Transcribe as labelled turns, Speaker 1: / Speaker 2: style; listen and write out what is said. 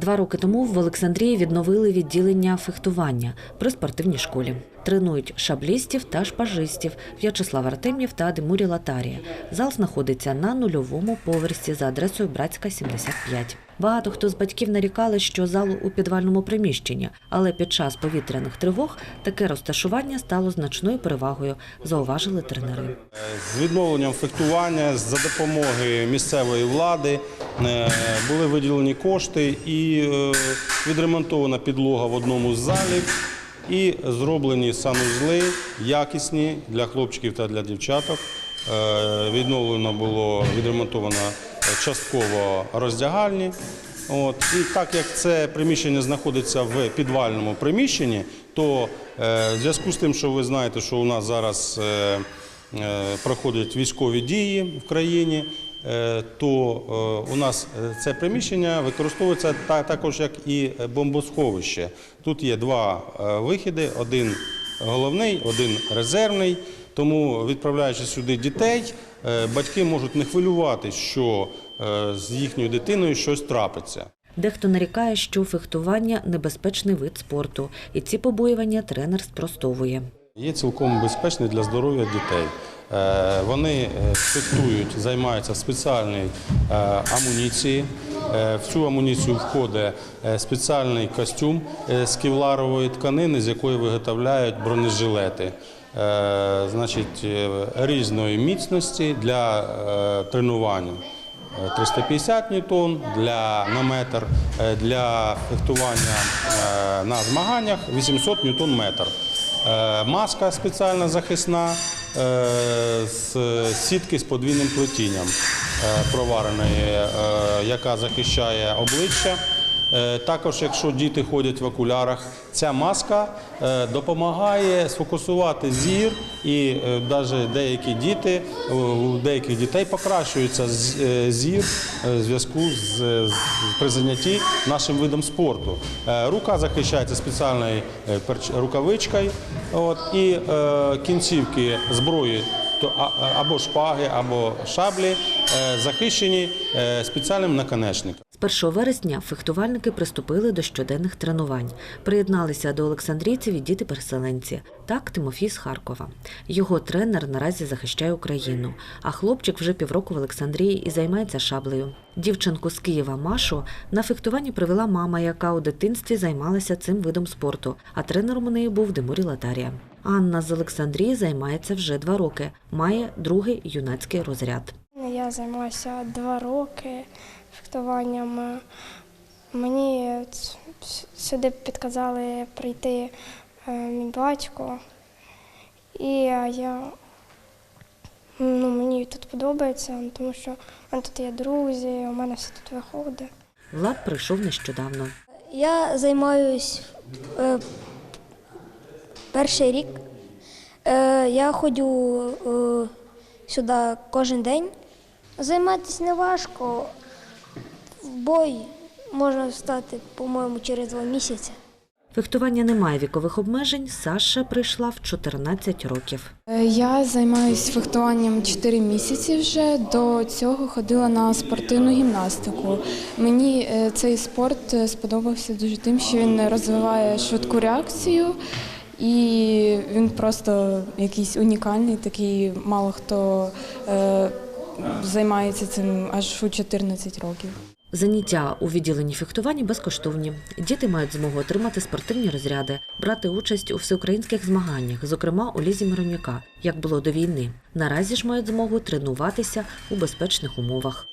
Speaker 1: Два роки тому в Олександрії відновили відділення фехтування при спортивній школі. Тренують шаблістів та шпажистів В'ячеслав Артем'єв та Димурі Латарія. Зал знаходиться на нульовому поверсі за адресою Братська 75. Багато хто з батьків нарікали, що зал у підвальному приміщенні, але під час повітряних тривог таке розташування стало значною перевагою, зауважили тренери.
Speaker 2: З відновленням фехтування за допомоги місцевої влади е, були виділені кошти і е, відремонтована підлога в одному з залів, і зроблені санузли якісні для хлопчиків та для дівчаток. Е, Відновлено було відремонтовано частково роздягальні. От. І так як це приміщення знаходиться в підвальному приміщенні, то е, в зв'язку з тим, що ви знаєте, що у нас зараз е, е, проходять військові дії в країні, е, то е, у нас е, це приміщення використовується та- також як і бомбосховище. Тут є два е, вихіди: один головний, один резервний. Тому, відправляючи сюди дітей, е, батьки можуть не хвилюватись, що е, з їхньою дитиною щось трапиться.
Speaker 1: Дехто нарікає, що фехтування небезпечний вид спорту, і ці побоювання тренер спростовує.
Speaker 2: Є цілком безпечний для здоров'я дітей. Е, Вони фехтують, займаються в спеціальній амуніції. В цю амуніцію входить спеціальний костюм з кевларової тканини, з якої виготовляють бронежилети. Е, Значить, е, різної міцності для е, тренування. Е, 350 ньютон для на метр, для фехтування на змаганнях 800 ньютон метр. Маска спеціальна захисна з сітки з подвійним плетінням провареної, яка захищає обличчя. Е, Також, якщо діти ходять в окулярах, ця маска е, допомагає сфокусувати зір, і навіть деякі діти, е, у деяких дітей покращується е, зір е, в зв'язку з, при занятті нашим видом спорту. Е, Рука захищається спеціальною е, рукавичкою, от, і е, кінцівки зброї то або шпаги, або шаблі е, захищені е, спеціальним наконечником.
Speaker 1: З 1 вересня фехтувальники приступили до щоденних тренувань. Приєдналися до Олександрійців і діти-переселенці. Так, Тимофій з Харкова. Його тренер наразі захищає Україну, а хлопчик вже півроку в Олександрії і займається шаблею. Дівчинку з Києва Машу на фехтуванні привела мама, яка у дитинстві займалася цим видом спорту, а тренером у неї був Димурі Латарія. Анна з Олександрії займається вже два роки, має другий юнацький розряд.
Speaker 3: Я займаюся два роки фехтуванням. Мені сюди підказали прийти е, мій батько. І я ну, мені тут подобається, тому що в мене тут є друзі, у мене все тут виходить.
Speaker 1: Влад прийшов нещодавно.
Speaker 4: Я займаюсь е, перший рік. Е, я ходжу е, сюди кожен день. Займатися не важко. В бой можна встати, по-моєму, через два місяці.
Speaker 1: Фехтування не має вікових обмежень. Саша прийшла в 14 років.
Speaker 5: Е, Я займаюся фехтуванням 4 місяці вже. До цього ходила на спортивну гімнастику. Мені е, цей спорт е, сподобався дуже тим, що він розвиває швидку реакцію, і він просто якийсь унікальний, такий мало хто займається цим аж у 14 років.
Speaker 1: Заняття у відділенні фехтування безкоштовні. Діти мають змогу отримати спортивні розряди, брати участь у всеукраїнських змаганнях, зокрема у лізі Миронюка, як було до війни. Наразі ж мають змогу тренуватися у безпечних умовах.